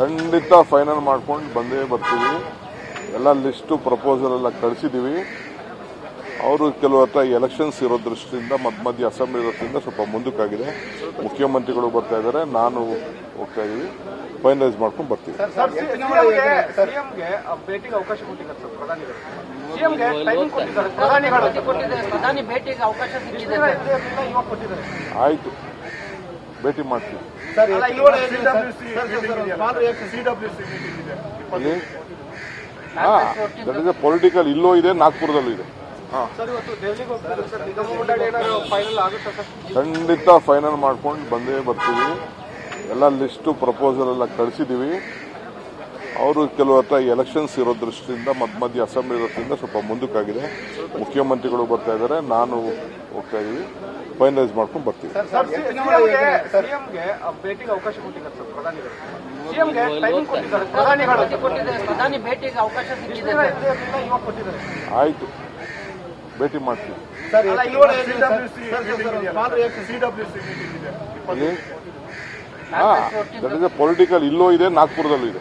ಖಂಡಿತ ಫೈನಲ್ ಮಾಡ್ಕೊಂಡು ಬಂದೇ ಬರ್ತೀವಿ. ಎಲ್ಲ ಲಿಸ್ಟು ಪ್ರಪೋಸಲ್ ಎಲ್ಲ ಕಳಿಸಿದ್ದೀವಿ ಅವರು ಕೆಲವು ಹತ್ರ ಎಲೆಕ್ಷನ್ಸ್ ಇರೋ ದೃಷ್ಟಿಯಿಂದ ಮಧ್ಯ ಮಧ್ಯ ಅಸೆಂಬ್ಲಿ ದೃಷ್ಟಿಯಿಂದ ಸ್ವಲ್ಪ ಮುಂದಕ್ಕಾಗಿದೆ. ಮುಖ್ಯಮಂತ್ರಿಗಳು ಬರ್ತಾ ಇದ್ದಾರೆ ನಾನು ಹೋಗ್ತಾ ಇದ್ದೀವಿ. ಫೈನಲೈಸ್ ಮಾಡ್ಕೊಂಡು ಬರ್ತೀವಿ. ಆಯಿತು. ಭೇಟಿ ಮಾಡ್ತೀವಿ. ದಟ್ ಇಸ್ ಎ ಪೊಲಿಟಿಕಲ್ ಇಲ್ಲೋ ಇದೆ ನಾಗ್ಪುರದಲ್ಲೂ ಇದೆ. ಹಾಂ. ಸರ್ ಇವತ್ತು ದೆಹಲಿಗೆ ಹೋಗ್ತಾರೆ ಸರ್. ನಿಗಮ ಮಂಡಳಿ ಫೈನಲ್ ಆಗುತ್ತಾ ಸರ್? ಖಂಡಿತ ಫೈನಲ್ ಮಾಡ್ಕೊಂಡು ಬಂದೇ ಬರ್ತೀವಿ. ಎಲ್ಲ ಲಿಸ್ಟು ಪ್ರಪೋಸಲ್ ಎಲ್ಲ ಕಳಿಸಿದ್ದೀವಿ ಅವರು ಕೆಲವು ಹತ್ರ ಎಲೆಕ್ಷನ್ಸ್ ಇರೋ ದೃಷ್ಟಿಯಿಂದ ಮಧ್ಯ ಮಧ್ಯ ಅಸೆಂಬ್ಲಿ ಇರೋದ್ರಿಂದ ಸ್ವಲ್ಪ ಮುಂದಕ್ಕಾಗಿದೆ. ಮುಖ್ಯಮಂತ್ರಿಗಳು ಬರ್ತಾ ಇದ್ದಾರೆ. ನಾನು ಹೋಗ್ತಾ ಇದೀವಿ ಫೈನಲೈಸ್ ಮಾಡ್ಕೊಂಡು ಬರ್ತೀವಿ. ಸರ್ ಸಿಎಂಗೆ ಸಿಎಂಗೆ ಭೇಟಿಗೆ ಅವಕಾಶ ಕೊಟ್ಟಿದ್ದಾರೆ ಸರ್ ಪ್ರಧಾನಿಗಳು. ಸಿಎಂಗೆ ಟೈಮಿಂಗ್ ಕೊಟ್ಟಿದ್ದಾರೆ ಪ್ರಧಾನಿಗಳು ಕೊಟ್ಟಿದ್ದಾರೆ. ಪ್ರಧಾನಿ ಭೇಟಿಗೆ ಅವಕಾಶ ಸಿಕ್ಕಿದೆ ಇಷ್ಟರ ಹಿಂದೆ ಇರ್ಲಿಲ್ಲ, ಇವಾಗ ಕೊಟ್ಟಿದ್ದಾರೆ. ಆಯಿತು. ಭೇಟಿ ಮಾಡ್ತೀವಿ. ದಟ್ ಇಸ್ ಎ ಪೊಲಿಟಿಕಲ್ ಇಲ್ಲೋ ಇದೆ ನಾಗ್ಪುರದಲ್ಲೂ ಇದೆ.